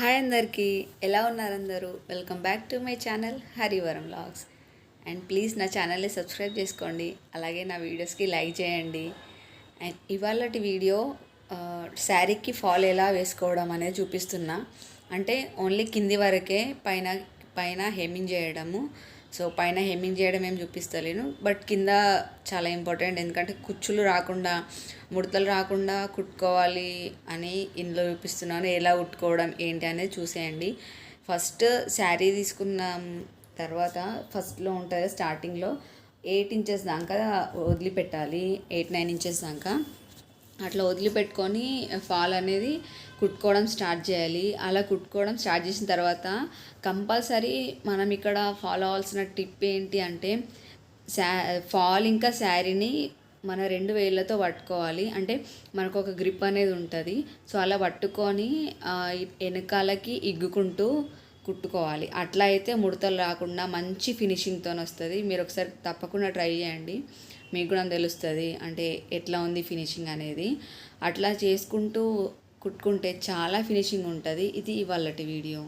Hi అందరికీ. ఎలా ఉన్నారు అందరూ? Welcome back to my channel Harivaram vlogs and please నా ఛానల్ని సబ్స్క్రైబ్ చేసుకోండి. అలాగే నా వీడియోస్కి లైక్ చేయండి. అండ్ ఇవాళటి వీడియో శారీకి ఫాల్ ఎలా వేసుకోవడం అనేది చూపిస్తున్నా. అంటే ఓన్లీ కింది వరకే పైన పైన హెమ్మింగ్ చేయడము. సో పైన హెమ్మింగ్ చేయడం ఏం చూపిస్తలేను. బట్ కింద చాలా ఇంపార్టెంట్. ఎందుకంటే కుచ్చులు రాకుండా ముడతలు రాకుండా కుట్టుకోవాలి అని ఇందులో చూపిస్తున్నాను. ఎలా కుట్టుకోవడం ఏంటి అనేది చూసేయండి. ఫస్ట్ శారీ తీసుకున్న తర్వాత ఫస్ట్లో ఉంటుంది స్టార్టింగ్లో. ఎయిట్ ఇంచెస్ దాకా వదిలిపెట్టాలి. ఎయిట్ నైన్ ఇంచెస్ దాకా. అట్లా వదిలిపెట్టుకొని ఫాల్ అనేది కుట్టుకోవడం స్టార్ట్ చేయాలి. అలా కుట్టుకోవడం స్టార్ట్ చేసిన తర్వాత కంపల్సరీ మనం ఇక్కడ ఫాలో అవ్వాల్సిన టిప్ ఏంటి అంటే శా ఫాల్ ఇంకా శారీని మన రెండు వేళ్ళతో పట్టుకోవాలి. అంటే మనకు ఒక గ్రిప్ అనేది ఉంటుంది. సో అలా పట్టుకొని వెనకాలకి ఇగ్గుకుంటూ కుట్టుకోవాలి. అట్లా అయితే ముడతలు రాకుండా మంచి ఫినిషింగ్తో వస్తుంది. మీరు ఒకసారి తప్పకుండా ట్రై చేయండి. మీకు కూడా తెలుస్తుంది. అంటే ఎట్లా ఉంది ఫినిషింగ్ అనేది. అట్లా చేసుకుంటూ కుట్టుకుంటే చాలా ఫినిషింగ్ ఉంటుంది. ఇది ఇవాళటి వీడియో.